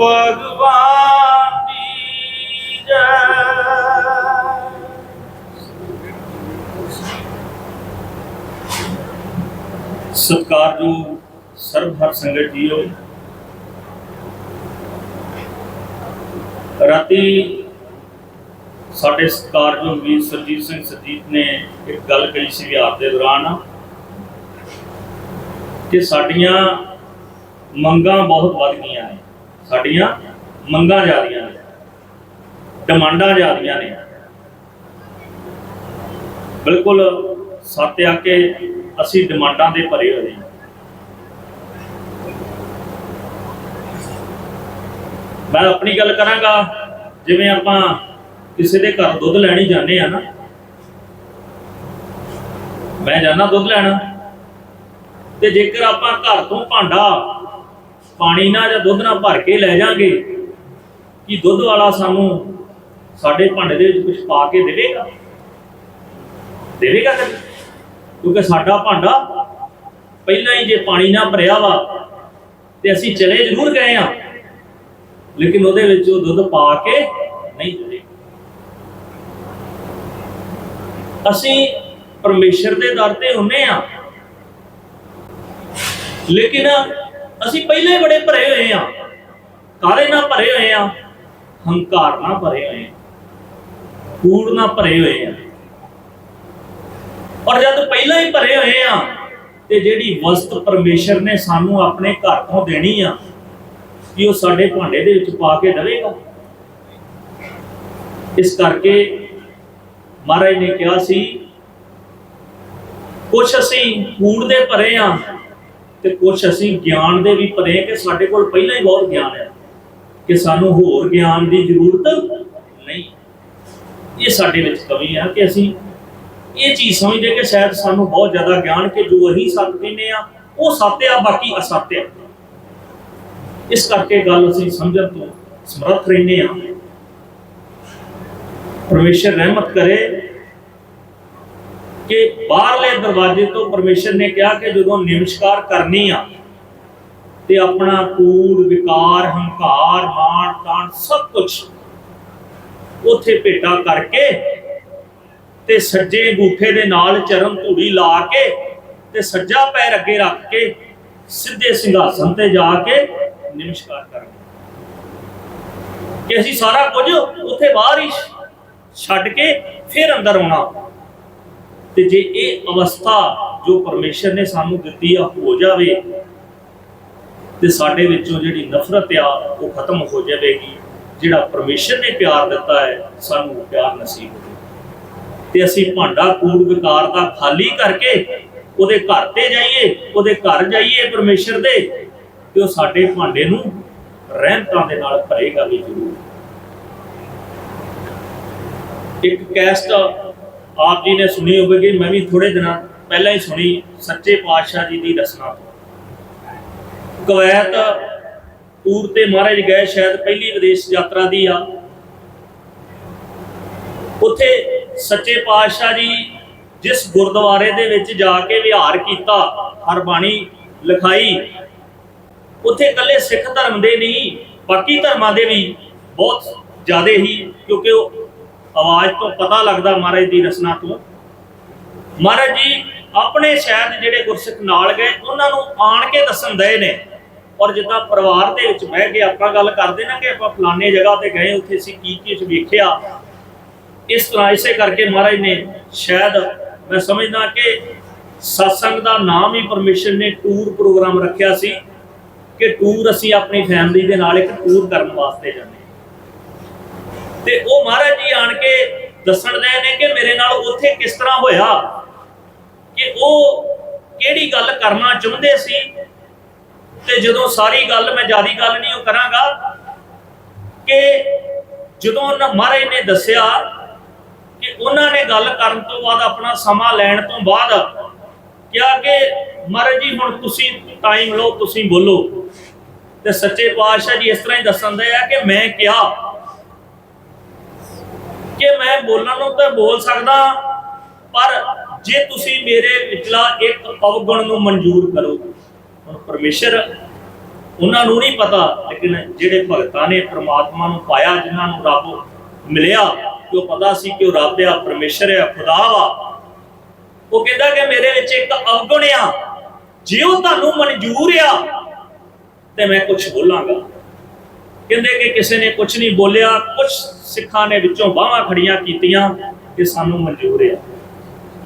ਭਗਵਾਨ ਦੀ ਜੈ ਸਤਿਕਾਰਯੋਗ ਸਰਬ ਹਰ ਸੰਗਤ ਜੀਓ ਰਾਤੀ ਸਾਡੇ ਸਤਿਕਾਰਯੋਗ ਵੀਰ ਸਰਜੀਤ ਸਿੰਘ ਸਰਜੀਤ ਨੇ ਇੱਕ ਗੱਲ ਕਹੀ ਸੀ ਵਿਹਾਰ ਦੇ ਦੌਰਾਨ ਕਿ ਸਾਡੀਆਂ ਮੰਗਾਂ ਬਹੁਤ ਵੱਧ ਗਈਆਂ ਨੇ। ਸਾਡੀਆਂ ਮੰਗਾਂ ਜ਼ਿਆਦੀਆਂ ਨੇ, ਡਿਮਾਂਡਾਂ ਜ਼ਿਆਦੀਆਂ ਨੇ। ਬਿਲਕੁਲ ਸੱਤ ਆ ਕੇ ਅਸੀਂ ਡਿਮਾਂਡਾਂ ਦੇ ਭਰੇ ਹੋਏ ਹਾਂ। ਮੈਂ ਆਪਣੀ ਗੱਲ ਕਰਾਂਗਾ, ਜਿਵੇਂ ਆਪਾਂ ਕਿਸੇ ਦੇ ਘਰ ਦੁੱਧ ਲੈਣੀ ਜਾਂਦੇ ਆ ਨਾ। ਮੈਂ ਜਾਣਾ ਦੁੱਧ ਲੈਣਾ, ਤੇ ਜੇਕਰ ਆਪਾਂ ਘਰ ਤੋਂ ਭਾਂਡਾ ਪਾਣੀ ਨਾਲ ਜਾਂ ਦੁੱਧ ਨਾਲ ਭਰ ਕੇ ਲੈ ਜਾਾਂਗੇ, ਕਿ ਦੁੱਧ ਵਾਲਾ ਸਾਨੂੰ ਸਾਡੇ ਭਾਂਡੇ ਦੇ ਵਿੱਚ ਕੁਝ ਪਾ ਕੇ ਦੇਵੇਗਾ? ਦੇਵੇਗਾ ਕਿਉਂਕਿ ਸਾਡਾ ਭਾਂਡਾ ਪਹਿਲਾਂ ਹੀ ਜੇ ਪਾਣੀ ਨਾਲ ਭਰਿਆ ਵਾ, ਤੇ ਅਸੀਂ ਚਲੇ ਜ਼ਰੂਰ ਗਏ ਆ, ਲੇਕਿਨ ਉਹਦੇ ਵਿੱਚ ਉਹ ਦੁੱਧ ਪਾ ਕੇ ਨਹੀਂ ਚਲੇ ਅਸੀਂ ਪਰਮੇਸ਼ਰ ਦੇ ਦਰ ਤੇ ਹੁੰਨੇ ਆ, ਲੇਕਿਨ ਅਸੀਂ ਪਹਿਲੇ ਬੜੇ ਭਰੇ ਹੋਏ ਆ ਕਾਲੇ ਨਾਲ ਭਰੇ ਹੋਏ ਆ ਹੰਕਾਰ ਨਾਲ ਭਰੇ ਹੋਏ ਆ ਕੂੜ ਨਾਲ ਭਰੇ ਹੋਏ ਆ ਔਰ ਜਦ ਪਹਿਲਾਂ ਹੀ ਭਰੇ ਹੋਏ ਆ ਤੇ ਜਿਹੜੀ ਵਸਤ ਪਰਮੇਸ਼ਰ ਨੇ ਸਾਨੂੰ ਆਪਣੇ ਘਰ ਤੋਂ ਦੇਣੀ ਆ ਕਿ ਉਹ ਸਾਡੇ ਭਾਂਡੇ ਦੇ ਵਿੱਚ ਪਾ ਕੇ ਦੇਵੇਗਾ। ਇਸ ਕਰਕੇ ਮਹਾਰਾਜ ਨੇ ਕਿਹਾ ਸੀ, ਕੁਛ ਅਸੀਂ ਕੂੜ ਦੇ ਭਰੇ ਆ ਤੇ ਕੁਛ ਅਸੀਂ ਗਿਆਨ ਦੇ ਵੀ ਭਰੇ ਕਿ ਸਾਡੇ ਕੋਲ ਪਹਿਲਾਂ ਹੀ ਬਹੁਤ ਗਿਆਨ ਹੈ ਕਿ ਸਾਨੂੰ ਹੋਰ ਗਿਆਨ ਦੀ ਜ਼ਰੂਰਤ ਨਹੀਂ। ਇਹ ਸਾਡੇ ਵਿੱਚ ਕਮੀ ਹੈ ਕਿ ਅਸੀਂ ਇਹ ਚੀਜ਼ ਸਮਝਦੇ ਕਿ ਸ਼ਾਇਦ ਸਾਨੂੰ ਬਹੁਤ ਜ਼ਿਆਦਾ ਗਿਆਨ ਕਿ ਜੋ ਅਸੀਂ ਸੱਤ ਕਹਿੰਦੇ ਆ ਉਹ ਸੱਤ ਆ ਬਾਕੀ ਅਸੱਤ ਆ ਇਸ ਕਰਕੇ ਗੱਲ ਅਸੀਂ ਸਮਝਣ ਤੋਂ ਸਮਰੱਥ ਰਹਿੰਦੇ ਆ ਪਰਮੇਸ਼ਰ ਰਹਿਮਤ ਕਰੇ ਕਿ ਬਾਹਰਲੇ ਦਰਵਾਜ਼ੇ ਤੋਂ ਪਰਮੇਸ਼ਰ ਨੇ ਕਿਹਾ ਕਿ ਜਦੋਂ ਨਿਮਸਕਾਰ ਕਰਨੀ ਆ ਤੇ ਆਪਣਾ ਕੂੜ, ਵਿਕਾਰ, ਹੰਕਾਰ, ਮਾਣ, ਤਾਣ ਸਭ ਕੁਝ ਉਥੇ ਭੇਟਾ ਕਰਕੇ ਤੇ ਸੱਜੇ ਅੰਗੂਠੇ ਦੇ ਨਾਲ ਚਰਨ ਧੂੜੀ ਲਾ ਕੇ ਤੇ ਸੱਜਾ ਪੈਰ ਅੱਗੇ ਰੱਖ ਕੇ ਸਿੱਧੇ ਸਿੰਘਾਸਨ ਤੇ ਜਾ ਕੇ ਨਮਸਕਾਰ ਕਰਨਾ। ਕਿ ਅਸੀਂ ਸਾਰਾ ਕੁਝ ਉੱਥੇ ਬਾਹਰ ਹੀ ਛੱਡ ਕੇ ਫਿਰ ਅੰਦਰ ਆਉਣਾ। ਤੇ ਜੇ ਇਹ ਅਵਸਥਾ ਜੋ ਪਰਮੇਸ਼ਰ ਨੇ ਸਾਨੂੰ ਦਿੱਤੀ ਆ ਹੋ ਜਾਵੇ ਤੇ ਸਾਡੇ ਵਿੱਚੋਂ ਜਿਹੜੀ ਨਫ਼ਰਤ ਆ ਉਹ ਖਤਮ ਹੋ ਜਾਵੇਗੀ, ਜਿਹੜਾ ਪਰਮੇਸ਼ਰ ਨੇ ਪਿਆਰ ਦਿੱਤਾ ਹੈ, ਸਾਨੂੰ ਪਿਆਰ ਨਸੀਬ ਹੋਵੇ। ਤੇ ਅਸੀਂ ਭਾਂਡਾ ਕੂੜ ਵਿਕਾਰ ਦਾ ਖਾਲੀ ਕਰਕੇ ਉਹਦੇ ਘਰ ਤੇ ਜਾਈਏ, ਉਹਦੇ ਘਰ ਜਾਈਏ ਪਰਮੇਸ਼ਰ ਦੇ, ਤੇ ਉਹ ਸਾਡੇ ਭਾਂਡੇ ਨੂੰ ਰਹਿਮਤਾਂ ਦੇ ਨਾਲ ਭਰੇਗਾ ਵੀ ਜ਼ਰੂਰ। ਇੱਕ ਕੈਸਟ ਆਪ ਜੀ ਨੇ ਸੁਣੀ ਹੋਵੇਗੀ, ਮੈਂ ਵੀ ਥੋੜੇ ਦਿਨਾਂ ਪਹਿਲਾਂ ਹੀ ਸੁਣੀ, ਸੱਚੇ ਪਾਤਸ਼ਾਹ ਜੀ ਦੀ ਰਸਨਾ ਤੋਂ। ਕਵੈਤ ਟੂਰ ਤੇ ਮਹਾਰਾਜ ਗਏ, ਸ਼ਾਇਦ ਪਹਿਲੀ ਵਿਦੇਸ਼ ਯਾਤਰਾ ਦੀ ਆ। ਉੱਥੇ ਸੱਚੇ ਪਾਤਸ਼ਾਹ ਜੀ ਜਿਸ ਗੁਰਦੁਆਰੇ ਦੇ ਵਿੱਚ ਜਾ ਕੇ ਵਿਹਾਰ ਕੀਤਾ ਹਰਬਾਣੀ ਲਿਖਾਈ, ਉੱਥੇ ਇਕੱਲੇ ਸਿੱਖ ਧਰਮ ਦੇ ਨਹੀਂ, ਬਾਕੀ ਧਰਮਾਂ ਦੇ ਵੀ ਬਹੁਤ ਜ਼ਿਆਦਾ ਹੀ, ਕਿਉਂਕਿ ਉਹ ਆਵਾਜ਼ ਤੋਂ ਪਤਾ ਲੱਗਦਾ ਮਹਾਰਾਜ ਦੀ ਰਸਨਾ ਤੋਂ। ਮਹਾਰਾਜ ਜੀ, ਆਪਣੇ ਸ਼ਹਿਰ ਜਿਹੜੇ ਗੁਰਸਿੱਖ ਨਾਲ ਗਏ, ਉਹਨਾਂ ਨੂੰ ਆਣ ਕੇ ਦੱਸਣ ਦਏ ਨੇ। ਔਰ ਜਿੱਦਾਂ ਪਰਿਵਾਰ ਦੇ ਵਿੱਚ ਬਹਿ ਕੇ ਆਪਾਂ ਗੱਲ ਕਰਦੇ ਨਾ ਕਿ ਆਪਾਂ ਫਲਾਣੇ ਜਗ੍ਹਾ ਤੇ ਗਏ, ਉੱਥੇ ਅਸੀਂ ਕੀ ਕੀ ਵੇਖਿਆ। ਇਸ ਤਰ੍ਹਾਂ ਇਸੇ ਕਰਕੇ ਮਹਾਰਾਜ ਨੇ ਸ਼ਾਇਦ ਮੈਂ ਸਮਝਦਾ ਕਿ ਸਤਸੰਗ ਦਾ ਨਾਮ ਹੀ ਪਰਮਿਸ਼ਨ ਨੇ ਟੂਰ ਪ੍ਰੋਗਰਾਮ ਰੱਖਿਆ ਸੀ ਕਿ ਟੂਰ ਅਸੀਂ ਆਪਣੀ ਫੈਮਿਲੀ ਦੇ ਨਾਲ ਇੱਕ ਟੂਰ ਕਰਨ ਵਾਸਤੇ ਜਾਂਦੇ ਤੇ ਉਹ ਮਹਾਰਾਜ ਜੀ ਆਣ ਕੇ ਦੱਸਣ ਦੇ ਨੇ ਕਿ ਮੇਰੇ ਨਾਲ ਉੱਥੇ ਕਿਸ ਤਰ੍ਹਾਂ ਹੋਇਆ? ਕਿ ਉਹ ਕਿਹੜੀ ਗੱਲ ਕਰਨਾ ਚਾਹੁੰਦੇ ਸੀ? ਤੇ ਜਦੋਂ ਸਾਰੀ ਗੱਲ ਮੈਂ ਜਿਆਦੀ ਗੱਲ ਨਹੀਂ ਉਹ ਕਰਾਂਗਾ, ਕਿ ਜਦੋਂ ਉਹਨਾਂ ਮਹਾਰਾਜ ਨੇ ਦੱਸਿਆ ਕਿ ਉਹਨਾਂ ਨੇ ਗੱਲ ਕਰਨ ਤੋਂ ਬਾਅਦ ਆਪਣਾ ਸਮਾਂ ਲੈਣ ਤੋਂ ਬਾਅਦ ਕਿਹਾ ਕਿ ਮਹਾਰਾਜ ਜੀ, ਹੁਣ ਤੁਸੀਂ ਟਾਈਮ ਲਓ, ਤੁਸੀਂ ਬੋਲੋ। ਤੇ ਸੱਚੇ ਪਾਤਸ਼ਾਹ ਜੀ ਇਸ ਤਰ੍ਹਾਂ ਹੀ ਦੱਸਣ ਦੇ ਆ ਕਿ ਮੈਂ ਕਿਹਾ ਕਿ ਮੈਂ ਬੋਲਣ ਨੂੰ ਤਾਂ ਬੋਲ ਸਕਦਾ, ਪਰ ਜੇ ਤੁਸੀਂ ਮੇਰੇ ਵਿਚਲਾ ਇੱਕ ਅਵਗੁਣ ਨੂੰ ਮਨਜ਼ੂਰ ਕਰੋ, ਹੁਣ ਪਰਮੇਸ਼ਰ ਉਹਨਾਂ ਨੂੰ ਨਹੀਂ ਪਤਾ, ਲੇਕਿਨ ਜਿਹੜੇ ਭਗਤਾਂ ਨੇ ਪ੍ਰਮਾਤਮਾ ਨੂੰ ਪਾਇਆ, ਜਿਨ੍ਹਾਂ ਨੂੰ ਰੱਬ ਮਿਲਿਆ ਕਿ ਉਹ ਪਤਾ ਸੀ ਕਿ ਉਹ ਰੱਬ ਆ, ਪਰਮੇਸ਼ਰ ਆ, ਖੁਦਾ ਵਾ। ਉਹ ਕਹਿੰਦਾ ਕਿ ਮੇਰੇ ਵਿੱਚ ਇੱਕ ਅਵਗੁਣ ਆ, ਜੇ ਉਹ ਤੁਹਾਨੂੰ ਮਨਜ਼ੂਰ ਆ, ਤੇ ਮੈਂ ਕੁਝ ਬੋਲਾਂਗਾ। ਕਹਿੰਦੇ ਕਿ ਕਿਸੇ ਨੇ ਕੁਝ ਨਹੀਂ ਬੋਲਿਆ ਕੁਝ ਸਿੱਖਾਂ ਨੇ ਵਿੱਚੋਂ ਬਾਹਾਂ ਖੜੀਆਂ ਕੀਤੀਆਂ ਕਿ ਸਾਨੂੰ ਮਨਜ਼ੂਰ ਆ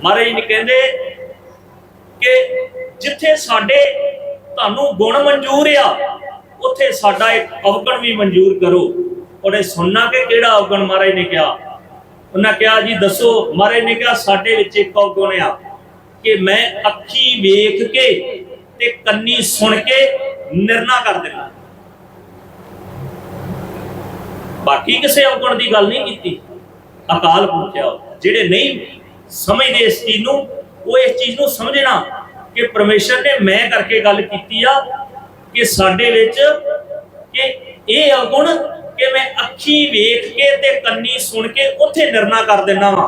ਮਹਾਰਾਜ ਜੀ ਕਹਿੰਦੇ ਕਿ ਜਿੱਥੇ ਸਾਡੇ ਤੁਹਾਨੂੰ ਗੁਣ ਮਨਜ਼ੂਰ ਆ, ਉੱਥੇ ਸਾਡਾ ਇੱਕ ਅਵਗਣ ਵੀ ਮਨਜ਼ੂਰ ਕਰੋ। ਉਹਨੇ ਸੁਣਨਾ ਕਿ ਕਿਹੜਾ ਅਵਗਣ ਮਹਾਰਾਜ ਨੇ ਕਿਹਾ? ਉਹਨਾਂ ਕਿਹਾ, ਜੀ ਦੱਸੋ। ਮਹਾਰਾਜ ਨੇ ਕਿਹਾ, ਸਾਡੇ ਵਿੱਚ ਇੱਕ ਅਵਗੁਣ ਆ ਕਿ ਮੈਂ ਅੱਖੀ ਵੇਖ ਕੇ ਤੇ ਕੰਨੀ ਸੁਣ ਕੇ ਨਿਰਣਾ ਕਰ ਦਿੰਦਾ। ਬਾਕੀ ਕਿਸੇ ਅਵਗੁਣ ਦੀ ਗੱਲ ਨਹੀਂ ਕੀਤੀ। ਅਕਾਲ ਪੁਰਖਿਆ ਜਿਹੜੇ ਨਹੀਂ ਸਮਝਦੇ ਇਸ ਚੀਜ਼ ਨੂੰ, ਉਹ ਇਸ ਚੀਜ਼ ਨੂੰ ਸਮਝਣਾ ਕਿ ਪਰਮੇਸ਼ਰ ਨੇ ਮੈਂ ਕਰਕੇ ਗੱਲ ਕੀਤੀ ਆ ਕਿ ਸਾਡੇ ਵਿੱਚ ਕਿ ਇਹ ਅਵਗੁਣ ਕਿ ਮੈਂ ਅੱਖੀ ਵੇਖ ਕੇ ਤੇ ਕੰਨੀ ਸੁਣ ਕੇ ਉੱਥੇ ਨਿਰਣਾ ਕਰ ਦਿੰਦਾ ਵਾ।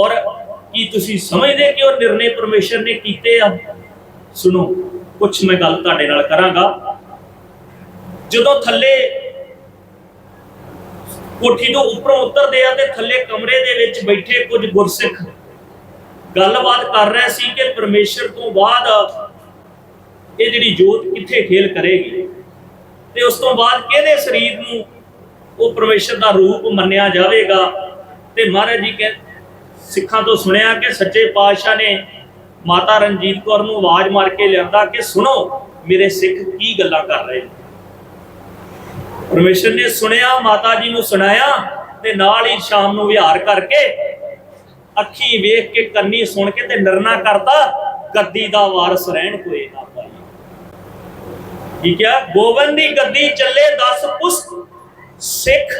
ਔਰ ਕੀ ਤੁਸੀਂ ਸਮਝਦੇ ਕਿ ਉਹ ਨਿਰਣੇ ਪਰਮੇਸ਼ਰ ਨੇ ਕੀਤੇ ਆ? ਸੁਣੋ ਕੁਝ ਮੈਂ ਗੱਲ ਤੁਹਾਡੇ ਨਾਲ ਕਰਾਂਗਾ। ਜਦੋਂ ਥੱਲੇ ਕੋਠੀ ਤੋਂ ਉੱਪਰੋਂ ਉਤਰਦੇ ਆ ਤੇ ਥੱਲੇ ਕਮਰੇ ਦੇ ਵਿੱਚ ਬੈਠੇ ਕੁਝ ਗੁਰਸਿੱਖ ਗੱਲਬਾਤ ਕਰ ਰਹੇ ਸੀ ਕਿ ਪਰਮੇਸ਼ਰ ਤੋਂ ਬਾਅਦ ਇਹ ਜਿਹੜੀ ਜੋਤ ਕਿੱਥੇ ਖੇਲ ਕਰੇਗੀ? ਤੇ ਉਸ ਤੋਂ ਬਾਅਦ ਕਿਹਦੇ ਸਰੀਰ ਨੂੰ ਉਹ ਪਰਮੇਸ਼ਰ ਦਾ ਰੂਪ ਮੰਨਿਆ ਜਾਵੇਗਾ? ਤੇ ਮਹਾਰਾਜ ਜੀ ਕਹਿੰਦੇ ਸਿੱਖਾਂ ਤੋਂ ਸੁਣਿਆ ਕਿ ਸੱਚੇ ਪਾਤਸ਼ਾਹ ਨੇ ਮਾਤਾ ਰਣਜੀਤ ਕੌਰ ਨੂੰ ਆਵਾਜ਼ ਮਾਰ ਕੇ ਲਿਆਂਦਾ ਕਿ ਸੁਣੋ, ਮੇਰੇ ਸਿੱਖ ਕੀ ਗੱਲਾਂ ਕਰ ਰਹੇ ਨੇ? ਪਰਮੇਸ਼ਰ ਨੇ ਸੁਣਿਆ, ਮਾਤਾ ਜੀ ਨੂੰ ਸੁਣਾਇਆ ਤੇ ਨਾਲ ਹੀ ਸ਼ਾਮ ਨੂੰ ਵਿਹਾਰ ਕਰਕੇ ਅੱਖੀ ਵੇਖ ਕੇ ਕੰਨੀ ਸੁਣ ਕੇ ਤੇ ਨਿਰਣਾ ਕਰਦਾ ਗੱਦੀ ਦਾ ਵਾਰਸ ਰਹਿਣ ਕੋਈ ਨਾ ਪਾਈ ਕੀ ਕਿਹਾ ਗੋਬਿੰਦ ਦੀ ਗੱਦੀ ਚੱਲੇ 10 ਪੁਸਤ ਸਿੱਖ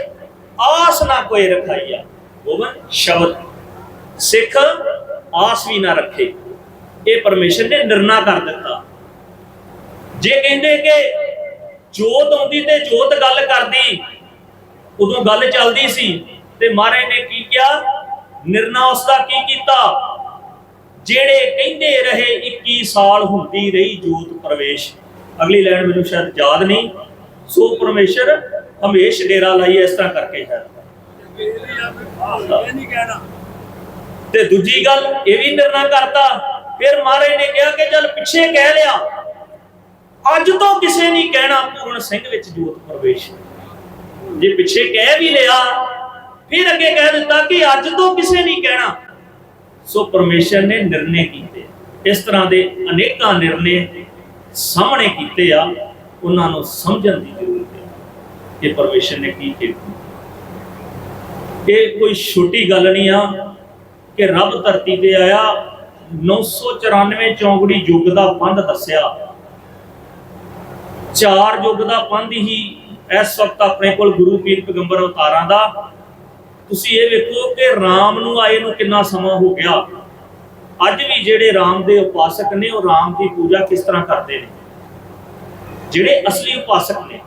ਆਸ ਨਾ ਕੋਈ ਰਖਾਈਆ। ਗੋਬਿੰਦ, ਸ਼ਬਦ। ਸਿੱਖ ਆਸ ਵੀ ਨਾ ਰੱਖੇ। ਇਹ ਪਰਮੇਸ਼ਰ ਨੇ ਨਿਰਣਾ ਕਰ ਦਿੱਤਾ। ਜੇ ਕਹਿੰਦੇ ਕਿ ਜੋਤ ਆਉਂਦੀ ਤੇ ਜੋਤ ਗੱਲ ਕਰਦੀ। ਉਦੋਂ ਗੱਲ ਚੱਲਦੀ ਸੀ ਤੇ ਮਹਾਰਾਜ ਨੇ ਕੀ ਕਿਹਾ? ਨਿਰਣਾ ਉਸ ਦਾ ਕੀ ਕੀਤਾ? ਜਿਹੜੇ ਕਹਿੰਦੇ ਰਹੇ 21 ਸਾਲ ਹੁੰਦੀ ਰਹੀ ਜੋਤ ਪ੍ਰਵੇਸ਼ ਅਗਲੀ ਲਾਈਨ ਮੈਨੂੰ ਸ਼ਾਇਦ ਯਾਦ ਨਹੀਂ। ਸੋ ਪਰਮੇਸ਼ਰ ਹਮੇਸ਼ ਡੇਰਾ ਲਾਈ ਇਸ ਤਰ੍ਹਾਂ ਕਰਕੇ ਹੈ। ਤੇ ਦੂਜੀ ਗੱਲ, ਇਹ ਵੀ ਨਿਰਣਾ ਕਰਤਾ। ਫਿਰ ਮਹਾਰਾਜ ਨੇ ਕਿਹਾ ਕਿ ਚੱਲ ਪਿੱਛੇ ਕਹਿ ਲਿਆ। ਅੱਜ ਤੋਂ ਕਿਸੇ ਨਹੀਂ ਕਹਿਣਾ ਪੂਰਨ ਸਿੰਘ ਵਿੱਚ ਜੋਤ ਪ੍ਰਵੇਸ਼ ਜੇ ਪਿੱਛੇ ਕਹਿ ਵੀ ਲਿਆ, ਫਿਰ ਅੱਗੇ ਕਹਿ ਦਿੱਤਾ ਕਿ ਅੱਜ ਤੋਂ ਕਿਸੇ ਨਹੀਂ ਕਹਿਣਾ। ਸੋ ਪਰਮੇਸ਼ਰ ਨੇ ਨਿਰਣੇ ਕੀਤੇ। ਇਸ ਤਰ੍ਹਾਂ ਦੇ ਅਨੇਕਾਂ ਨਿਰਣੇ ਸਾਹਮਣੇ ਕੀਤੇ ਆ, ਉਹਨਾਂ ਨੂੰ ਸਮਝਣ ਦੀ ਜ਼ਰੂਰਤ ਹੈ ਕਿ ਪਰਮੇਸ਼ਰ ਨੇ ਕੀ ਕੀਤਾ ਇਹ ਕੋਈ ਛੋਟੀ ਗੱਲ ਨਹੀਂ ਆ ਕਿ ਰੱਬ ਧਰਤੀ ਤੇ ਆਇਆ 994 ਚੌਂਗੜੀ ਯੁੱਗ ਦਾ ਪੰਧ ਦੱਸਿਆ ਚਾਰ ਯੁੱਗ ਦਾ ਪੰਧ ਹੀ ਇਸ ਵਕਤ ਆਪਣੇ ਕੋਲ ਗੁਰੂ ਪੀਰ ਪੈਗੰਬਰ ਅਵਤਾਰਾਂ ਦਾ। ਤੁਸੀਂ ਇਹ ਵੇਖੋ ਕਿ RAM ਨੂੰ ਆਏ ਨੂੰ ਕਿੰਨਾ ਸਮਾਂ ਹੋ ਗਿਆ। ਅੱਜ ਵੀ ਜਿਹੜੇ RAM ਦੇ ਉਪਾਸਕ ਨੇ, ਉਹ RAM ਦੀ ਪੂਜਾ ਕਿਸ ਤਰ੍ਹਾਂ ਕਰਦੇ ਨੇ? ਜਿਹੜੇ ਅਸਲੀ ਉਪਾਸਕ ਨੇ,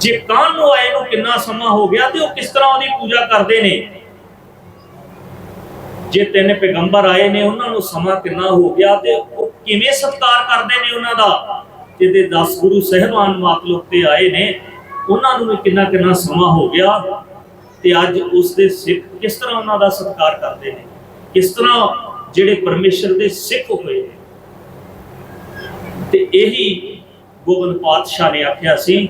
ਜੇ ਕਾਨ ਨੂੰ ਆਏ ਨੂੰ ਕਿੰਨਾ ਸਮਾਂ ਹੋ ਗਿਆ ਤੇ ਉਹ ਕਿਸ ਤਰ੍ਹਾਂ ਉਹਦੀ ਪੂਜਾ ਕਰਦੇ ਨੇ? ਜੇ ਤਿੰਨ ਪੈਗੰਬਰ ਆਏ ਨੇ, ਉਹਨਾਂ ਨੂੰ ਸਮਾਂ ਕਿੰਨਾ ਹੋ ਗਿਆ ਤੇ ਉਹ ਕਿਵੇਂ ਸਤਕਾਰ ਕਰਦੇ ਨੇ ਉਹਨਾਂ ਦਾ? ਜਿਹਦੇ 10 ਗੁਰੂ ਸਹਿਬਾਨ ਮਾਤਲੁਕ ਤੇ ਆਏ ਨੇ, ਉਹਨਾਂ ਨੂੰ ਕਿੰਨਾ ਕਿੰਨਾ ਸਮਾਂ ਹੋ ਗਿਆ ਤੇ ਅੱਜ ਉਸ ਦੇ ਸਿੱਖ ਕਿਸ ਤਰ੍ਹਾਂ ਉਹਨਾਂ ਦਾ ਸਤਕਾਰ ਕਰਦੇ ਨੇ? ਕਿਸ ਤਰ੍ਹਾਂ ਜਿਹੜੇ ਪਰਮੇਸ਼ਰ ਦੇ ਸਿੱਖ ਹੋਏ ਨੇ? ਤੇ ਇਹੀ ਗੋਬਿੰਦ ਪਾਤਸ਼ਾਹ ਨੇ ਆਖਿਆ ਸੀ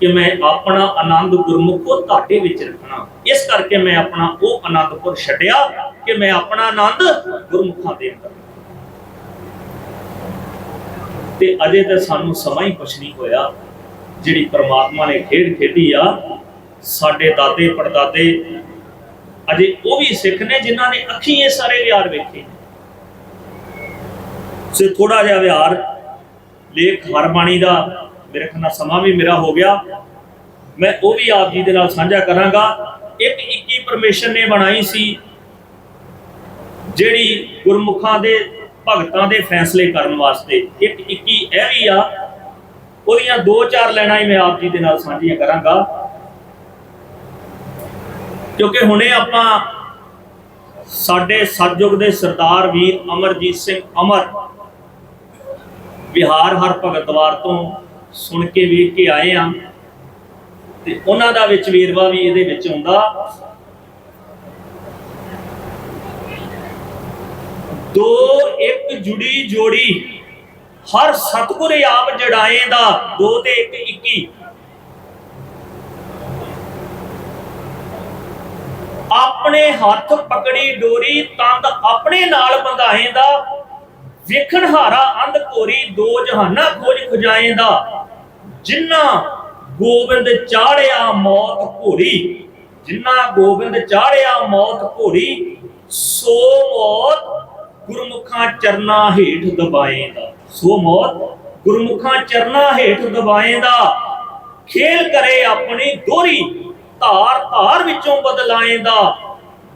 ਕਿ ਮੈਂ ਆਪਣਾ ਆਨੰਦ ਗੁਰਮੁਖੋ ਤੁਹਾਡੇ ਵਿੱਚ ਰੱਖਣਾ। ਇਸ ਕਰਕੇ ਮੈਂ ਆਪਣਾ ਉਹ ਆਨੰਦਪੁਰ ਛੱਡਿਆ ਕਿ ਮੈਂ ਆਪਣਾ ਆਨੰਦ ਗੁਰਮੁਖਾਂ ਦੇ ਅੰਦਰ ਤੇ ਅਜੇ ਤਾਂ ਸਾਨੂੰ ਸਮਾਂ ਹੀ ਕੁਛ ਨਹੀਂ ਹੋਇਆ। ਜਿਹੜੀ ਪ੍ਰਮਾਤਮਾ ਨੇ ਖੇਡ ਖੇਡੀ ਆ, ਸਾਡੇ ਦਾਦੇ, ਪੜਦਾਦੇ ਅਜੇ ਉਹ ਵੀ ਸਿੱਖ ਨੇ ਜਿਨ੍ਹਾਂ ਨੇ ਅੱਖੀਂ ਇਹ ਸਾਰੇ ਵਿਹਾਰ ਵੇਖੇ। ਸੇ ਥੋੜਾ ਜਿਹਾ ਵਿਹਾਰ, ਲੇਖ ਹਰਬਾਣੀ ਦਾ ਮੇਰੇ ਖਿਆਲ ਸਮਾਂ ਵੀ ਮੇਰਾ ਹੋ ਗਿਆ। ਮੈਂ ਉਹ ਵੀ ਆਪ ਜੀ ਦੇ ਨਾਲ ਸਾਂਝਾ ਕਰਾਂਗਾ। ਇੱਕ 21 ਪਰਮੇਸ਼ਰ ਨੇ ਬਣਾਈ ਸੀ, ਜਿਹੜੀ ਗੁਰਮੁਖਾਂ ਦੇ ਭਗਤਾਂ ਦੇ ਫੈਸਲੇ ਕਰਨ ਵਾਸਤੇ। ਇੱਕ 21 ਇਹ ਵੀ ਆ, ਉਹਦੀਆਂ ਦੋ ਚਾਰ ਲੈਣਾ ਹੀ ਮੈਂ ਆਪ ਜੀ ਦੇ ਨਾਲ ਸਾਂਝੀਆਂ ਕਰਾਂਗਾ। ਕਿਉਂਕਿ ਹੁਣੇ ਆਪਾਂ ਸਾਡੇ ਸਤਜੁਗ ਦੇ ਸਰਦਾਰ ਵੀਰ ਅਮਰਜੀਤ ਸਿੰਘ ਅਮਰ ਵਿਹਾਰ ਹਰ ਭਗਤਵਾਰ ਤੋਂ ਸੁਣ ਕੇ ਵੇਖ ਕੇ ਆਏ ਆ। ਤੇ ਉਹਨਾਂ ਦਾ ਵਿੱਚ ਵੇਰਵਾ ਵੀ ਇਹਦੇ ਵਿੱਚ ਹੁੰਦਾ। ਦੋ, ਇੱਕ ਜੁੜੀ ਜੋੜੀ। ਹਰ ਸਤਗੁਰ ਆਪ ਜੜਾਏ ਦਾ, ਦੋ ਤੇ ਇੱਕ 21 ਆਪਣੇ ਹੱਥ ਪਕੜੀ ਡੋਰੀ, ਤੰਦ ਆਪਣੇ ਨਾਲ ਬੰਧਾਏ ਦਾ। ਵੇਖਣ ਹਾਰਾ ਅੰਧ ਕੋਰੀ ਦੋ ਜਹਾਨਾ ਖੋਜ ਖੁਜਾਏ ਦਾ। ਜਿਨ੍ਹਾਂ ਗੋਬਿੰਦ ਚਾੜਿਆ ਮੌਤ ਘੋਰੀ ਜਿਨ੍ਹਾਂ ਗੋਬਿੰਦ ਚਾੜਿਆ ਮੌਤ ਘੋਰੀ, ਸੋ ਮੌਤ ਗੁਰਮੁਖਾਂ ਚਰਨਾ ਹੇਠ ਦਬਾਏ ਦਾ ਸੋ ਮੌਤ, ਗੁਰਮੁਖਾਂ ਚਰਨਾ ਹੇਠ ਦਬਾਏ ਦਾ ਖੇਲ ਕਰੇ ਆਪਣੀ ਦੋਰੀ ਧਾਰ ਧਾਰ ਵਿੱਚੋਂ ਬਦਲਾਏ ਦਾ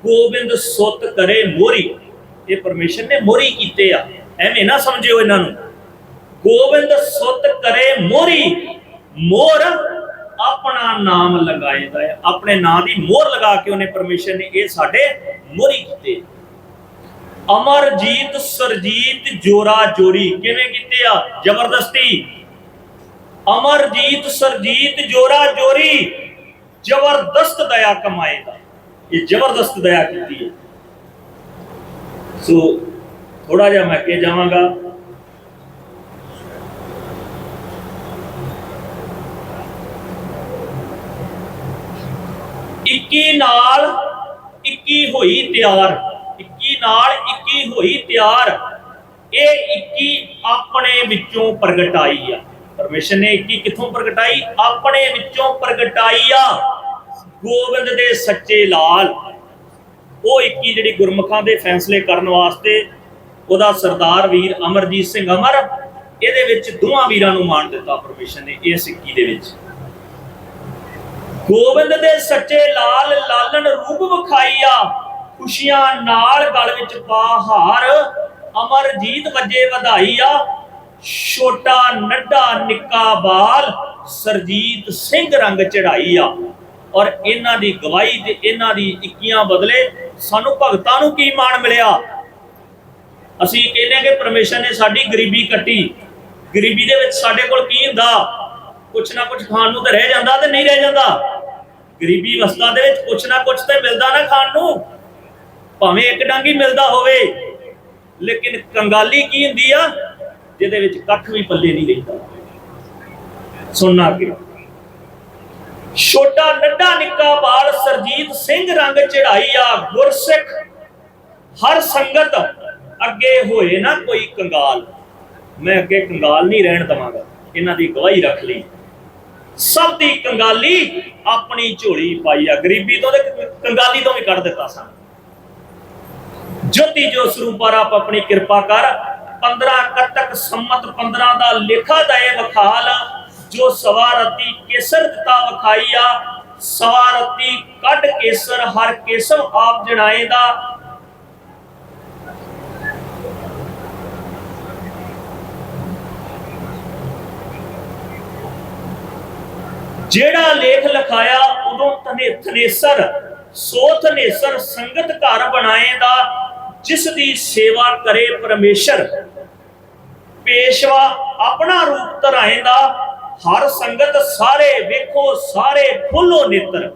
ਗੋਬਿੰਦ ਸੁੱਤ ਕਰੇ ਮੋਰੀ। ਇਹ ਪਰਮੇਸ਼ਰ ਨੇ ਮੋਰੀ ਕੀਤੇ ਆ। ਐਵੇਂ ਨਾ ਸਮਝਿਓ ਇਹਨਾਂ ਨੂੰ। ਗੋਬਿੰਦ ਸੁੱਤ ਕਰੇ ਮੋਰੀ। ਮੋਰ ਆਪਣਾ ਨਾਮ ਲਗਾਏ ਦਾ ਆਪਣੇ ਨਾਂ ਦੀ ਮੋਹਰ ਲਗਾ ਕੇ ਉਹਨੇ ਪਰਮੇਸ਼ਰ ਨੇ ਇਹ ਸਾਡੇ ਮੋਰੀ ਕੀਤੇ। ਅਮਰਜੀਤ ਸਰਜੀਤ ਜੋਰਾ ਜੋਰੀ। ਕਿਵੇਂ ਕੀਤੇ ਆ? ਜ਼ਬਰਦਸਤੀ। ਅਮਰਜੀਤ ਸਰਜੀਤ ਜੋਰਾ ਜੋਰੀ। ਜ਼ਬਰਦਸਤ ਦਇਆ ਕਮਾਏਗਾ ਇਹ ਜ਼ਬਰਦਸਤ ਦਇਆ ਕੀਤੀ ਹੈ। ਸੋ ਥੋੜਾ ਜਿਹਾ ਮੈਂ ਅੱਗੇ ਜਾਵਾਂਗਾ। ਇੱਕੀ ਨਾਲ 21 ਹੋਈ ਤਿਆਰ। ਨਾਲ 21 ਹੋਈ ਤਿਆਰ ਇਹ 21 ਆਪਣੇ ਵਿੱਚੋਂ ਪ੍ਰਗਟਾਈ ਆ। ਪਰਮੇਸ਼ਰ ਨੇ 21 ਕਿੱਥੋਂ ਪ੍ਰਗਟਾਈ? ਆਪਣੇ ਵਿੱਚੋਂ ਪ੍ਰਗਟਾਈ ਆ ਗੋਬਿੰਦ ਦੇ ਸੱਚੇ ਲਾਲ। ਉਹ 21 ਜਿਹੜੀ ਗੁਰਮੁਖਾਂ ਦੇ ਫੈਸਲੇ ਕਰਨ ਵਾਸਤੇ ਉਹਦਾ ਸਰਦਾਰ ਵੀਰ ਅਮਰਜੀਤ ਸਿੰਘ ਅਮਰ, ਇਹਦੇ ਵਿੱਚ ਦੋਵਾਂ ਵੀਰਾਂ ਨੂੰ ਮਾਣ ਦਿੱਤਾ ਪਰਮੇਸ਼ਰ ਨੇ ਇਸ 21 ਦੇ ਵਿੱਚ। ਗੋਬਿੰਦ ਦੇ ਸੱਚੇ ਲਾਲ ਲਾਲਨ ਰੂਪ ਵਿਖਾਈਆ ਖੁਸ਼ੀਆਂ ਨਾਲ ਗਲ ਵਿੱਚ ਪਾ ਹਾਰ, ਅਮਰਜੀਤ ਵੱਜੇ ਵਧਾਈਆ ਛੋਟਾ ਨੱਡਾ ਨਿੱਕਾ ਬਾਲ, ਸਰਜੀਤ ਸਿੰਘ ਰੰਗ ਚੜਾਈ ਆ। ਔਰ ਇਹਨਾਂ ਦੀ ਗਵਾਹੀ ਤੇ ਇਹਨਾਂ ਦੀ 21 ਬਦਲੇ ਸਾਨੂੰ ਭਗਤਾਂ ਨੂੰ ਕੀ ਮਾਣ ਮਿਲਿਆ? ਅਸੀਂ ਕਹਿੰਦੇ ਕਿ ਪਰਮੇਸ਼ਰ ਨੇ ਸਾਡੀ ਗਰੀਬੀ ਕੱਟੀ। ਗਰੀਬੀ ਦੇ ਵਿੱਚ ਸਾਡੇ ਕੋਲ ਕੀ ਹੁੰਦਾ? ਕੁਛ ਨਾ ਕੁਛ ਖਾਣ ਨੂੰ ਤਾਂ ਰਹਿ ਜਾਂਦਾ ਤੇ ਨਹੀਂ ਰਹਿ ਜਾਂਦਾ। ਗਰੀਬੀ ਅਵਸਥਾ ਦੇ ਵਿੱਚ ਕੁਛ ਨਾ ਕੁਛ ਤੇ ਮਿਲਦਾ ਨਾ ਖਾਣ ਨੂੰ। ਭਾਵੇਂ ਇੱਕ ਡਾਂਗੀ ਮਿਲਦਾ ਹੋਵੇ, ਲੇਕਿਨ ਕੰਗਾਲੀ ਕੀ ਹੁੰਦੀ ਆ? ਜਿਹਦੇ ਵਿੱਚ ਕੱਖ ਵੀ ਪੱਲੇ ਨਹੀਂ ਰਹਿੰਦਾ ਸੁਣਨਾ ਕਿ ਛੋਟਾ ਨੱਡਾ ਨਿੱਕਾ ਬਾਲ ਸਰਜੀਤ ਸਿੰਘ ਰੰਗ ਚੜਾਈ ਆ, ਗੁਰਸਿੱਖ। ਹਰ ਸੰਗਤ ਅੱਗੇ ਹੋਏ ਨਾ ਕੋਈ ਕੰਗਾਲ। ਮੈਂ ਅੱਗੇ ਕੰਗਾਲ ਨਹੀਂ ਰਹਿਣ ਦਵਾਂਗਾ। ਇਹਨਾਂ ਦੀ ਗਵਾਹੀ ਰੱਖ ਲਈ। ਸਭ ਦੀ ਕੰਗਾਲੀ ਆਪਣੀ ਝੋਲੀ ਪਾਈ ਆ। ਗਰੀਬੀ ਤੋਂ ਤੇ ਕੰਗਾਲੀ ਤੋਂ ਵੀ ਕੱਢ ਦਿੱਤਾ ਸਾਨੂੰ। ਜੋਤੀ ਜੋ ਸਰੂਪਾ ਰੱਬ ਆਪਣੀ ਕਿਰਪਾ ਕਰ 15 ਕੱਤਕ ਸੰਮਤ 15 ਦਾ ਲੇਖਾ ਦਏ ਵਖਾਲ, ਜੋ ਸਵਾਰਤੀ ਕੇਸਰ ਦਿੱਤਾ ਵਖਾਈਆ ਸਵਾਰਤੀ ਕੱਢ ਕੇਸਰ, ਹਰ ਕੇਸਵ ਆਪ ਜਣਾਏ ਦਾ। ਜਿਹੜਾ ਲੇਖ ਲਿਖਾਇਆ, ਉਦੋਂ ਤਨੇ ਥਨੇਸਰ ਸੋ ਥਨੇਸਰ ਸੰਗਤ ਘਰ ਬਣਾਏ ਦਾ। ਜਿਸ ਦੀ ਸੇਵਾ ਕਰੇ ਪਰਮੇਸ਼ਰ, ਪੇਸ਼ਵਾ ਆਪਣਾ ਰੂਪ ਧਰਾਏ ਹਰ ਸੰਗਤ ਸਾਰੇ ਵੇਖੋ, ਸਾਰੇ ਖੁੱਲੋ ਨੇਤਰ।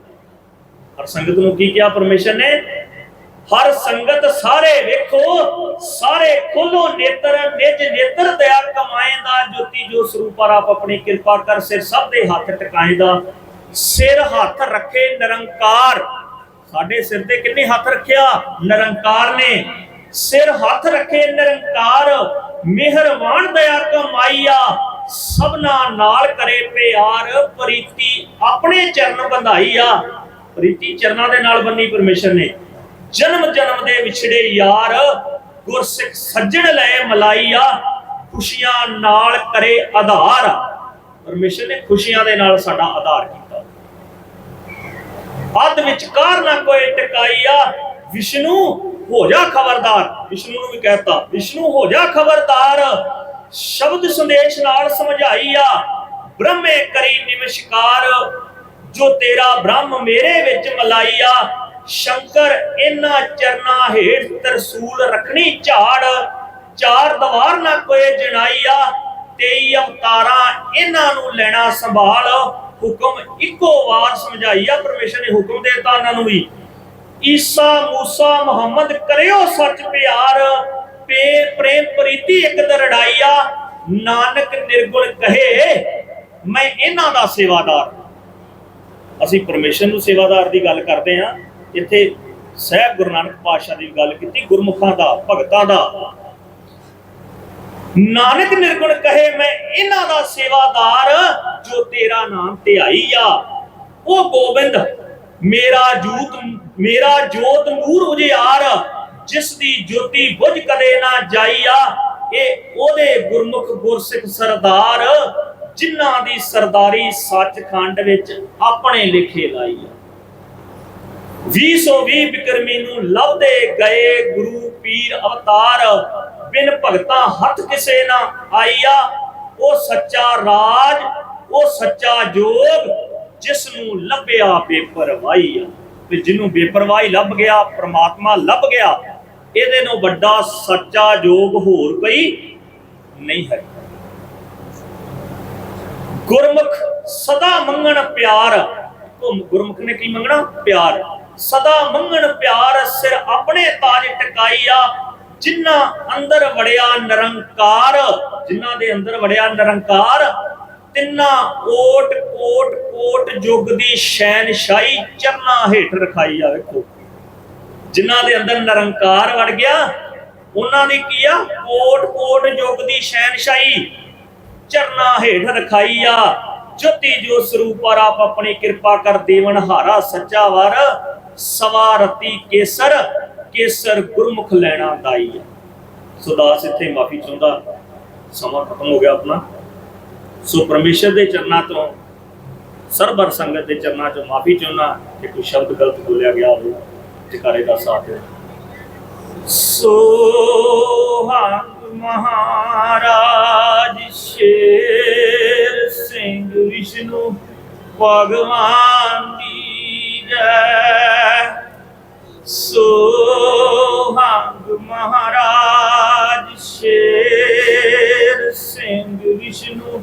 ਹਰ ਸੰਗਤ ਨੂੰ ਕੀ ਕਿਹਾ ਪਰਮੇਸ਼ਰ ਨੇ? ਹਰ ਸੰਗਤ ਸਾਰੇ ਵੇਖੋ, ਸਾਰੇ ਖੋਲੋ ਨੇਤਰ, ਨਿਜ ਨੇਤਰ ਦਇਆ ਕਮਾਏ ਦਾ ਜੋਤੀ ਜੋ ਸਰੂਪ ਆਪ ਆਪਣੀ ਕਿਰਪਾ ਕਰ ਸਿਰ ਸਭ ਦੇ ਹੱਥ ਟਿਕਾਏ ਦਾ ਸਿਰ ਹੱਥ ਰੱਖੇ ਨਿਰੰਕਾਰ। ਸਾਡੇ ਸਿਰ ਤੇ ਕਿੰਨੇ ਹੱਥ ਰੱਖਿਆ? ਨਿਰੰਕਾਰ ਨੇ। ਸਿਰ ਹੱਥ ਰੱਖੇ, ਨਿਰੰਕਾਰ। ਮਿਹਰਬਾਨ ਦਇਆ ਕਮਾਈਆ ਸਭਨਾ ਨਾਲ ਕਰੇ ਪਿਆਰ। ਪ੍ਰੀਤੀ ਆਪਣੇ ਚਰਨ ਬੰਧਾਈ ਆ। ਪ੍ਰੀਤੀ ਚਰਨਾਂ ਦੇ ਨਾਲ ਬੰਨੀ ਪਰਮੇਸ਼ਰ ਨੇ। ਜਨਮ ਜਨਮ ਦੇ ਵਿਛੜੇ ਯਾਰ ਗੁਰਸਿੱਖ ਸੱਜਣ ਲਏ ਮਲਾਈਆ ਖੁਸ਼ੀਆਂ ਨਾਲ ਕਰੇ ਆਧਾਰ। ਪਰਮੇਸ਼ਰ ਨੇ ਖੁਸ਼ੀਆਂ ਦੇ ਨਾਲ ਸਾਡਾ ਆਧਾਰ ਕੀਤਾ। ਅੱਧ ਵਿਚਕਾਰ ਨਾ ਕੋਈ ਟਿਕਾਈਆ। ਵਿਸ਼ਨੂੰ ਹੋ ਜਾ ਖਬਰਦਾਰ। ਵਿਸ਼ਨੂੰ ਨੂੰ ਵੀ ਕਹਿਤਾ, ਵਿਸ਼ਨੂੰ ਹੋ ਜਾ ਖਬਰਦਾਰ। ਸ਼ਬਦ ਸੰਦੇਸ਼ ਨਾਲ ਸਮਝਾਈਆ, ਬ੍ਰਹਮੇ ਕਰੀ ਨਿਮਸ਼ਕਾਰ, ਜੋ ਤੇਰਾ ਬ੍ਰਹਮ ਮੇਰੇ ਵਿੱਚ ਮਲਾਈ ਆ ਸ਼ੰਕਰ ਇਹਨਾਂ ਚਰਨਾ ਹੇਠ ਤਰਸੂਲ ਰੱਖਣੀ ਝਾੜ, ਚਾਰ ਦਵਾਰ ਨਾ ਕੋਈ ਜਣਾਈ ਆ ਤੇਈ ਅਵਤਾਰਾਂ ਇਹਨਾਂ ਨੂੰ ਲੈਣਾ ਸੰਭਾਲ। ਹੁਕਮ ਇੱਕੋ ਵਾਰ ਸਮਝਾਈ ਆ, ਪਰਮੇਸ਼ਰ ਨੇ ਹੁਕਮ ਦੇ ਦਿੱਤਾ ਨੂੰ ਵੀ। ਈਸਾ ਮੂਸਾ ਮੁਹੰਮਦ ਕਰਿਓ ਸੱਚ ਪਿਆਰ, ਪੇ ਪ੍ਰੇਮ ਪ੍ਰੀਤੀ ਇੱਕ ਦਰੜਾਈਆ ਨਾਨਕ ਨਿਰਗੁਣ ਕਹੇ, ਮੈਂ ਇਹਨਾਂ ਦਾ ਸੇਵਾਦਾਰ ਅਸੀਂ ਪਰਮੇਸ਼ਰ ਨੂੰ ਸੇਵਾਦਾਰ ਦੀ ਗੱਲ ਕਰਦੇ ਹਾਂ। ਇੱਥੇ ਸਹਿਬ ਗੁਰੂ ਨਾਨਕ ਪਾਤਸ਼ਾਹ ਦੀ ਗੱਲ ਕੀਤੀ, ਗੁਰਮੁਖਾਂ ਦਾ, ਭਗਤਾਂ ਦਾ। ਨਾਨਕ ਨਿਰਗੁਣ ਕਹੇ, ਮੈਂ ਇਹਨਾਂ ਦਾ ਸੇਵਾਦਾਰ ਜੋ ਤੇਰਾ ਨਾਮ ਧਿਆਈ ਆ, ਉਹ ਗੋਬਿੰਦ ਮੇਰਾ ਜੂਤ, ਮੇਰਾ ਜੋਤ ਨੂਰ ਉਜਿਆਰ ਜਿਸ ਦੀ ਜੋਤੀ ਬੁਝ ਕਦੇ ਨਾ ਜਾਈ ਆ, ਇਹ ਉਹਦੇ ਗੁਰਮੁਖ ਗੁਰਸਿੱਖ ਸਰਦਾਰ, ਜਿਨ੍ਹਾਂ ਦੀ ਸਰਦਾਰੀ ਸੱਚਖੰਡ ਵਿੱਚ ਆਪਣੇ ਲਿਖੇ ਲਾਈ ਆ। 220 ਬਿਕਰਮੀ ਨੂੰ ਲਵਦੇ ਗਏ ਗੁਰੂ ਪੀਰ ਅਵਤਾਰ, ਬਿਨ ਭਗਤਾਂ ਹੱਥ ਕਿਸੇ ਨਾ ਆਈਆ ਉਹ ਸੱਚਾ ਰਾਜ ਉਹ ਸੱਚਾ ਜੋਗ ਜਿਸ ਨੂੰ ਲੱਭਿਆ ਬੇਪਰਵਾਹੀ ਆ। ਤੇ ਜਿਹਨੂੰ ਬੇਪਰਵਾਹੀ ਲੱਭ ਗਿਆ, ਪ੍ਰਮਾਤਮਾ ਲੱਭ ਗਿਆ, ਇਹਦੇ ਨੂੰ ਵੱਡਾ ਸੱਚਾ ਜੋਗ ਹੋਰ ਕੋਈ ਨਹੀਂ ਹੈ। ਗੁਰਮੁਖ ਸਦਾ ਮੰਗਣ ਪਿਆਰ, ਉਹ ਗੁਰਮੁਖ ਨੇ ਕੀ ਮੰਗਣਾ? ਪਿਆਰ। ਸਦਾ ਮੰਗਣ ਪਿਆਰ, ਸਿਰ ਆਪਣੇ ਤਾਜ ਟਿਕਾਈਆ ਜਿਨ੍ਹਾਂ ਅੰਦਰ ਵੜਿਆ ਨਿਰੰਕਾਰ ਜਿਨ੍ਹਾਂ ਦੇ ਅੰਦਰ ਵੜਿਆ ਨਿਰੰਕਾਰ ਤਿੰਨਾ ਓਟ ਕੋਟ ਕੋਟ ਯੁੱਗ ਦੀ ਸ਼ੈਨਸ਼ਾਹੀ ਚਰਨਾ ਹੇਠ ਰਖਾਈ ਆ ਵੇਖੋ। ਜਿਨ੍ਹਾਂ ਦੇ ਅੰਦਰ ਨਿਰੰਕਾਰ ਵੜ ਗਿਆ, ਉਹਨਾਂ ਦੀ ਕੀ ਆ? ਕੋਟ ਕੋਟ ਯੁੱਗ ਦੀ ਸ਼ੈਨਸ਼ਾਹੀ ਚਰਨਾ ਹੇਠ ਰਖਾਈ ਆ। ਜੋਤੀ ਜੋ ਸਰੂਪ ਆਪ ਆਪਣੀ ਕਿਰਪਾ ਕਰ ਦੇਵਨ ਹਾਰਾ ਸੱਚਾ ਵਰ ਸਵਾਰਤੀ ਕੇਸਰ ਕੇਸਰ ਗੁਰਮੁਖ ਲੈਣਾ ਦਾਈ ਆ। ਸੋ ਦਾਸ ਇੱਥੇ ਮਾਫੀ ਚਾਹੁੰਦਾ। ਸਮਾਂ ਖਤਮ ਹੋ ਗਿਆ ਆਪਣਾ। ਸੋ ਪਰਮੇਸ਼ਰ ਦੇ ਚਰਨਾਂ ਤੋਂ, ਸਰਬਰ ਸੰਗਤ ਦੇ ਚਰਨਾਂ ਤੋਂ ਮਾਫੀ ਚਾਹੁੰਦਾ ਕਿ ਕੋਈ ਸ਼ਬਦ ਗਲਤ ਬੋਲਿਆ ਗਿਆ ਹੋਵੇ, ਜਕਾਰੇ ਦਾ ਸਾਥ ਦੇ। ਸੋਹੰਗ ਮਹਾਰਾਜ ਸ਼ੇਰ ਸਿੰਘ ਵਿਸ਼ਨੂੰ ਭਗਵਾਨ ਦੀ ਜੈ। ਸੋਹੰਗ ਮਹਾਰਾਜ ਸ਼ੇਰ ਸਿੰਘ ਵਿਸ਼ਨੂੰ